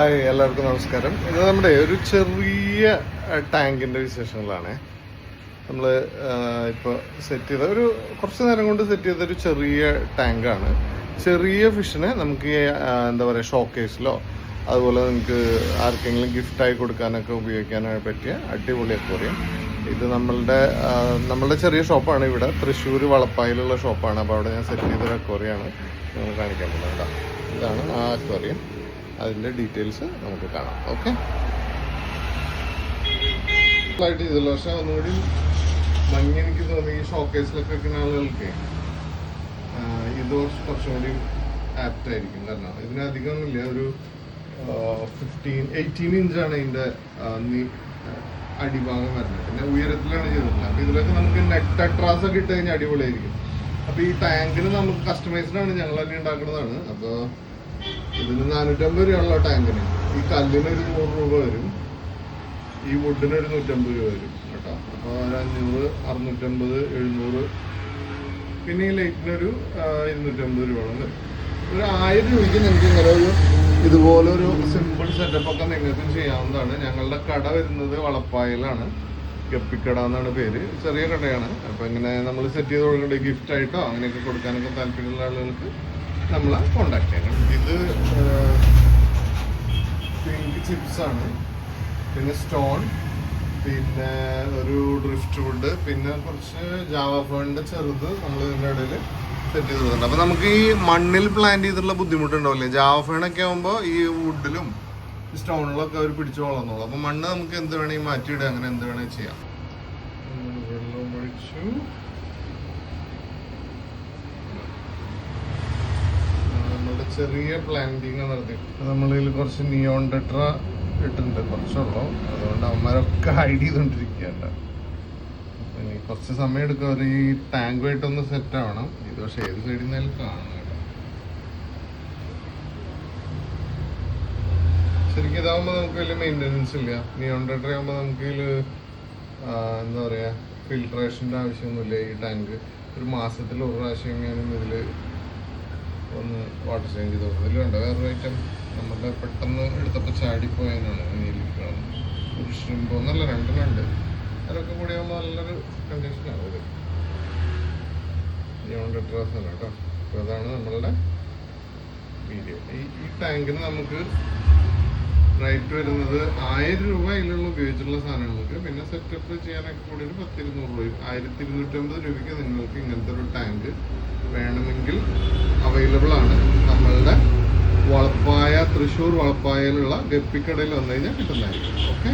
Hi എല്ലാവർക്കും നമസ്കാരം. ഇത് നമ്മുടെ ഒരു ചെറിയ ടാങ്കിന്റെ വിശേഷങ്ങളാണ്. നമ്മൾ ഇപ്പോൾ സെറ്റ് ചെയ്ത ഒരു കുറച്ച് നേരം കൊണ്ട് സെറ്റ് ചെയ്ത ഒരു ചെറിയ ടാങ്കാണ്. ചെറിയ ഫിഷിനെ നമുക്ക് എന്താ പറയുക ഷോക്കേസിലോ അതുപോലെ നിങ്ങൾക്ക് ആർക്കെങ്കിലും ഗിഫ്റ്റായി കൊടുക്കാനൊക്കെ ഉപയോഗിക്കാനായി പറ്റിയ അടിപൊളി അക്വേറിയം. ഇത് നമ്മളുടെ നമ്മളുടെ ചെറിയ ഷോപ്പാണ് ഇവിടെ. തൃശ്ശൂർ വളപ്പായിലുള്ള ഷോപ്പാണ്. അപ്പോൾ അവിടെ ഞാൻ സെറ്റ് ചെയ്തൊരു അക്വറിയാണ്. നിങ്ങൾ കാണിക്കാൻ പോകുന്നത്. ഇതാണ് ആ അക്വേറിയം. അതിന്റെ ഡീറ്റെയിൽസ് നമുക്ക് കാണാം. ഓക്കെ? ആയിട്ട് ചെയ്തല്ലോ. പക്ഷെ ഒന്നുകൂടി മഞ്ഞ എനിക്ക് തോന്നി ഈ ഷോക്കേസിലൊക്കെ വെക്കുന്ന ആളുകൾക്ക് ഇത് കുറച്ച് കുറച്ചും കൂടി ആപ്റ്റ് ആയിരിക്കും. കാരണം ഇതിനധികം ഒന്നുമില്ല. ഒരു ഫിഫ്റ്റീൻ എയ്റ്റീൻ ഇഞ്ചാണ് ഇതിന്റെ അടിഭാഗം വരുന്നത്. പിന്നെ ഉയരത്തിലാണ് ചെയ്തിട്ടുള്ളത്. അപ്പോൾ ഇതിലൊക്കെ നമുക്ക് നെറ്റ് അട്രാസ് ഒക്കെ ഇട്ട് കഴിഞ്ഞാൽ അടിപൊളിയായിരിക്കും. അപ്പോൾ ഈ ടാങ്കിന് നമുക്ക് കസ്റ്റമൈസ്ഡ് ആണ് ഞങ്ങൾ തന്നെ ഉണ്ടാക്കുന്നതാണ്. അപ്പോൾ ഇതിന് നാനൂറ്റമ്പത് രൂപയുള്ള ടാങ്കിന്. ഈ കല്ലിന് ഒരു നൂറ് രൂപ വരും. ഈ വുഡിന് ഒരു നൂറ്റമ്പത് രൂപ വരും കേട്ടോ. അപ്പോൾ ഒരു അഞ്ഞൂറ് അറുന്നൂറ്റമ്പത് എഴുന്നൂറ്. പിന്നെ ഈ ലൈറ്റിനൊരു ഇരുന്നൂറ്റമ്പത് രൂപയോളം വരും. ഒരു ആയിരം രൂപയ്ക്ക് നിങ്ങൾക്ക് ഇങ്ങനെ ഒരു ഇതുപോലെ ഒരു സിമ്പിൾ സെറ്റപ്പ് ഒക്കെ നിങ്ങൾക്ക് ചെയ്യാവുന്നതാണ്. ഞങ്ങളുടെ കട വരുന്നത് വളപ്പായിലാണ്. ഗപ്പിക്കട എന്നാണ് പേര്. ചെറിയ കടയാണ്. അപ്പോൾ ഇങ്ങനെ നമ്മൾ സെറ്റ് ചെയ്ത് കൊടുക്കേണ്ട ഗിഫ്റ്റ് ആയിട്ടോ അങ്ങനെയൊക്കെ കൊടുക്കാനൊക്കെ താല്പര്യമുള്ള ആളുകൾക്ക് നമ്മളെ കോണ്ടാക്ട് ചെയ്യണം. ഇത് പിങ്ക് ചിപ്സ് ആണ്. പിന്നെ സ്റ്റോൺ പിന്നെ ഒരു ഡ്രിഫ്റ്റ് വുഡ് പിന്നെ കുറച്ച് ജാവ ഫേണിന്റെ ചെറുത് നമ്മൾ ഇതിന്റെ ഇടയിൽ സെറ്റ് ചെയ്ത് കൊടുക്കുന്നുണ്ട് അപ്പൊ നമുക്ക് ഈ മണ്ണിൽ പ്ലാന്റ് ചെയ്തിട്ടുള്ള ബുദ്ധിമുട്ടുണ്ടാവില്ലേ? ജാവ ഫേണൊക്കെ ആകുമ്പോൾ ഈ വുഡിലും സ്റ്റോണിലൊക്കെ അവർ പിടിച്ചു വളർന്നോളൂ. അപ്പോൾ മണ്ണ് നമുക്ക് എന്ത് വേണമെങ്കിൽ മാറ്റിയിടുക അങ്ങനെ എന്ത് വേണമെങ്കിൽ ചെയ്യാം. വെള്ളം ഒഴിച്ചു നമ്മളുടെ ചെറിയ പ്ലാന്റിങ് നടത്തി നമ്മളിൽ കുറച്ച് നിയോൺ ടെട്ര ഇട്ടിട്ടുണ്ട് കുറച്ചുള്ളൂ. അതുകൊണ്ട് അവന്മാരൊക്കെ ഹൈഡ് ചെയ്തുകൊണ്ടിരിക്കുകയാണ് ഇനി കുറച്ച് സമയം എടുക്കും അവർ ഈ ടാങ്കുമായിട്ടൊന്ന് സെറ്റ് ആവണം. ഇത് പക്ഷേ ഏത് സൈഡിൽ നിന്നാലും കാണണം ശരിക്കും ഇതാവുമ്പോൾ നമുക്ക് വലിയ മെയിന്റനൻസ് ഇല്ല. നിയോൺ ടെട്ര ആകുമ്പോൾ നമുക്ക് ഇതിൽ എന്താ പറയുക ഫിൽട്രേഷന്റെ ആവശ്യമൊന്നുമില്ല ഈ ടാങ്ക് ഒരു മാസത്തിൽ ഒരു പ്രാവശ്യം എങ്ങാനും ഇതിൽ വാട്ടർ ചേഞ്ച് ചെയ്ത്? കൊടുക്കും ഇതിൽ വേണ്ട വേറൊരു ഐറ്റം നമ്മുടെ പെട്ടെന്ന് എടുത്തപ്പോൾ ചാടിപ്പോയതിനാണ് നീലിക്കണം ഒരു ഷ്രിമ്പോ എന്നല്ല രണ്ടെണ്ണുണ്ട് അതൊക്കെ കൂടി ആകുമ്പോൾ നല്ലൊരു കണ്ടീഷനാണ് ഇത്. യോണ്ട് ഡ്രസ് കേട്ടോ. അപ്പോൾ അതാണ് നമ്മളുടെ വീഡിയോ ഈ ഈ ടാങ്കിന് നമുക്ക് റേറ്റ് വരുന്നത് ആയിരം രൂപ ഇതിലുള്ള ഉപയോഗിച്ചിട്ടുള്ള സാധനങ്ങൾക്ക് പിന്നെ സെറ്റപ്പ് ചെയ്യാനൊക്കെ കൂടി ഒരു പത്തിരുന്നൂറ് രൂപ ആയിരത്തി ഇരുന്നൂറ്റമ്പത് രൂപയ്ക്ക് നിങ്ങൾക്ക് ഇങ്ങനത്തെ ഒരു ടാങ്ക് വേണമെങ്കിൽ അവൈലബിൾ ആണ്. നമ്മളുടെ വളപ്പായ തൃശ്ശൂർ വളപ്പായയിലുള്ള ഗപ്പിക്കടയിൽ വന്നു കഴിഞ്ഞാൽ കിട്ടുന്നതായിരിക്കും. ഓക്കെ